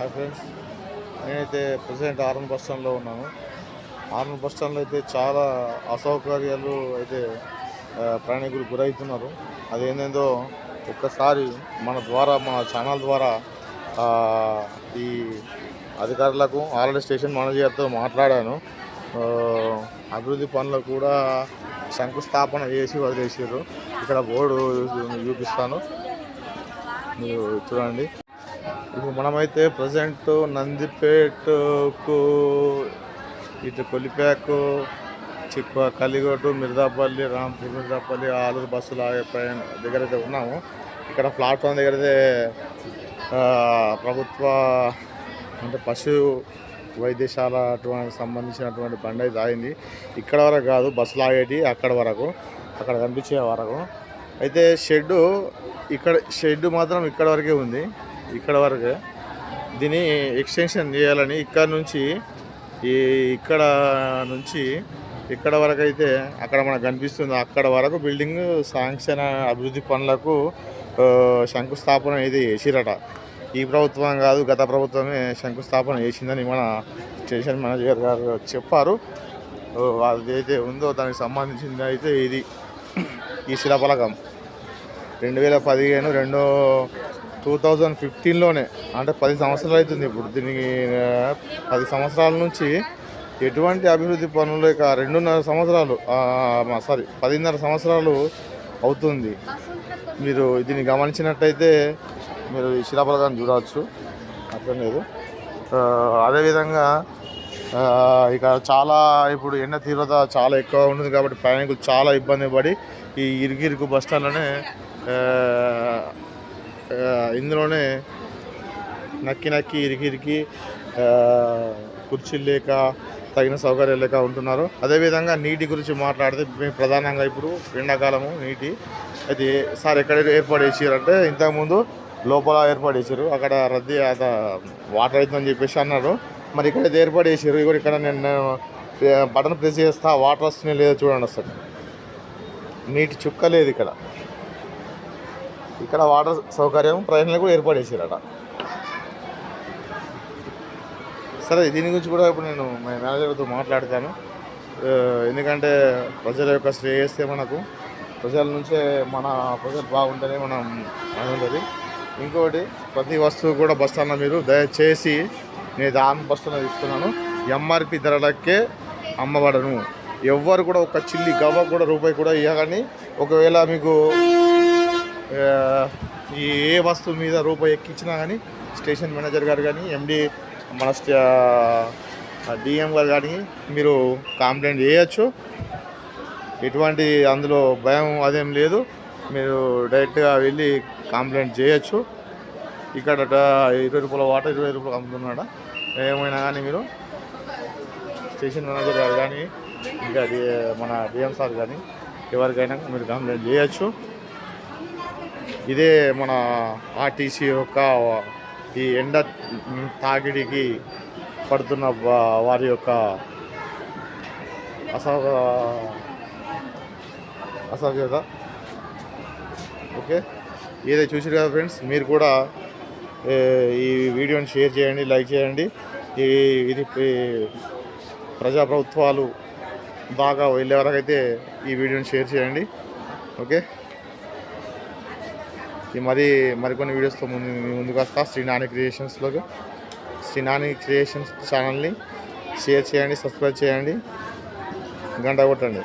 Hi friends. నేనైతే present RN bus స్టాండ్లో ఉన్నాను. ఆర్ఎన్ బస్ స్టాండ్లో అయితే చాలా అసౌకర్యాలు అయితే ప్రయాణికులు గురవుతున్నారు. అదేంటో ఒక్కసారి మన ద్వారా మన ఛానల్ ద్వారా ఈ అధికారులకు ఆల్రెడీ స్టేషన్ మేనేజర్తో మాట్లాడాను. అభివృద్ధి పనులకు కూడా శంకుస్థాపన చేసి వదిలేసారు ఇక్కడ బోర్డు చూపిస్తాను మీరు చూడండి. ఇప్పుడు మనమైతే ప్రజెంట్ నందిపేటకు ఇటు కొలిపాకు చిక్కు కలిగొట్టు మిర్దాపల్లి రాంపూర్ మిర్దాపల్లి ఆలూరు బస్సులు ఆగే ప్రయాణ దగ్గర అయితే ఉన్నాము. ఇక్కడ ప్లాట్ఫామ్ దగ్గర అయితే ప్రభుత్వ అంటే పశు వైద్యశాల అటువంటి సంబంధించినటువంటి బండి అయితే ఆగింది. ఇక్కడ వరకు కాదు బస్సులు ఆగేటి అక్కడ వరకు అక్కడ కనిపించే వరకు. అయితే షెడ్డు ఇక్కడ షెడ్ మాత్రం ఇక్కడ వరకే ఉంది. ఇక్కడ వరకు దీన్ని ఎక్స్టెన్షన్ చేయాలని ఇక్కడ నుంచి ఈ ఇక్కడ నుంచి ఇక్కడ వరకు అయితే అక్కడ మనకు కనిపిస్తుంది. అక్కడ వరకు బిల్డింగ్ శాంక్షన్ అభివృద్ధి పనులకు శంకుస్థాపన అయితే చేసిరట. ఈ ప్రభుత్వం కాదు గత ప్రభుత్వమే శంకుస్థాపన చేసిందని మన స్టేషన్ మేనేజర్ గారు చెప్పారు. ఓ, అయితే ఉందో దానికి సంబంధించింది అయితే ఇది. ఈ శిలాఫలకం. రెండు వేల పదిహేను రెండో టూ థౌజండ్ ఫిఫ్టీన్లోనే అంటే పది సంవత్సరాలు అవుతుంది ఇప్పుడు దీనికి పది సంవత్సరాల నుంచి ఎటువంటి అభివృద్ధి పనులు ఇక రెండున్నర సంవత్సరాలు సారీ పదిన్నర సంవత్సరాలు అవుతుంది. మీరు దీన్ని గమనించినట్టయితే మీరు ఈ శిలాఫలకాన్ని చూడవచ్చు. అర్థం లేదు. అదేవిధంగా ఇక్కడ ఇక చాలా ఇప్పుడు ఎండ తీవ్రత చాలా ఎక్కువ ఉంటుంది కాబట్టి ప్రయాణికులు చాలా ఇబ్బంది పడి ఈ ఇరుగిరుకు బస్ స్టాండ్లోనే ఇందులోనే నక్కి నక్కి ఇరికి ఇరికి కుర్చీలు లేక తగిన సౌకర్యాలు లేక ఉంటున్నారు. అదేవిధంగా నీటి గురించి మాట్లాడితే మేము ప్రధానంగా ఇప్పుడు ఎండాకాలము నీటి. అయితే సార్ ఎక్కడ ఏర్పాటు చేసారంటే ఇంతకుముందు లోపల ఏర్పాటు చేశారు అక్కడ రద్దీ అత వాటర్ అవుతుందని చెప్పేసి అన్నారు. మరి ఇక్కడైతే ఏర్పాటు చేశారు ఇక్కడ ఇక్కడ నేను బటన్ ప్రెస్ చేస్తా వాటర్ వస్తున్నాయి లేదో చూడండి అసలు. నీటి చుక్క లేదు ఇక్కడ. ఇక్కడ వాటర్ సౌకర్యం ప్రయాణాలు కూడా ఏర్పాటు చేశారట సరే దీని గురించి కూడా ఇప్పుడు నేను మా మేనేజర్తో మాట్లాడతాను. ఎందుకంటే ప్రజల యొక్క శ్రేయస్తే మనకు. ప్రజల నుంచే మన ప్రజలు బాగుంటేనే మనం అది ఉంటుంది ఇంకోటి ప్రతి వస్తువు కూడా బస్ మీరు దయచేసి నేను దాని బస్ తీసుకున్నాను. ఎంఆర్పి ధరలకే అమ్మబడను. ఎవ్వరు కూడా ఒక చిల్లి గవ్వ కూడా రూపాయి కూడా ఇవ్వగాని ఒకవేళ మీకు ఏ వస్తువు మీద రూపాయి ఎక్కించినా కానీ స్టేషన్ మేనేజర్ గారు కానీ ఎండి మన డిఎం గారు కానీ మీరు కంప్లైంట్ చేయొచ్చు. ఎటువంటి అందులో భయం అదేం లేదు. మీరు డైరెక్ట్గా వెళ్ళి కంప్లైంట్ చేయొచ్చు. ఇక్కడ ఇరవై రూపాయల వాటర్ ఇరవై రూపాయలు అమ్ముతున్నాడా? ఏమైనా కానీ మీరు స్టేషన్ మేనేజర్ గారు కానీ ఇంకా మన డిఎం సార్ కానీ ఎవరికైనా మీరు కంప్లైంట్ చేయొచ్చు. ఇదే మన ఆర్టీసీ యొక్క ఈ ఎండ తాకిడికి పడుతున్న వారి యొక్క అసౌ అసౌక్యత ఓకే? ఏదో చూసారు కదా ఫ్రెండ్స్? మీరు కూడా ఈ వీడియోని షేర్ చేయండి లైక్ చేయండి. ఈ ఇది ప్రజాప్రభుత్వాలు బాగా వెళ్ళే వరకు అయితే ఈ వీడియోని షేర్ చేయండి. ఓకే? ఈ మరి మరికొన్ని వీడియోస్తో ముందు ముందుకు వస్తా. శ్రీనాని క్రియేషన్స్లోకి శ్రీనాని క్రియేషన్స్ ఛానల్ని షేర్ చేయండి సబ్స్క్రైబ్ చేయండి. గంట కొట్టండి.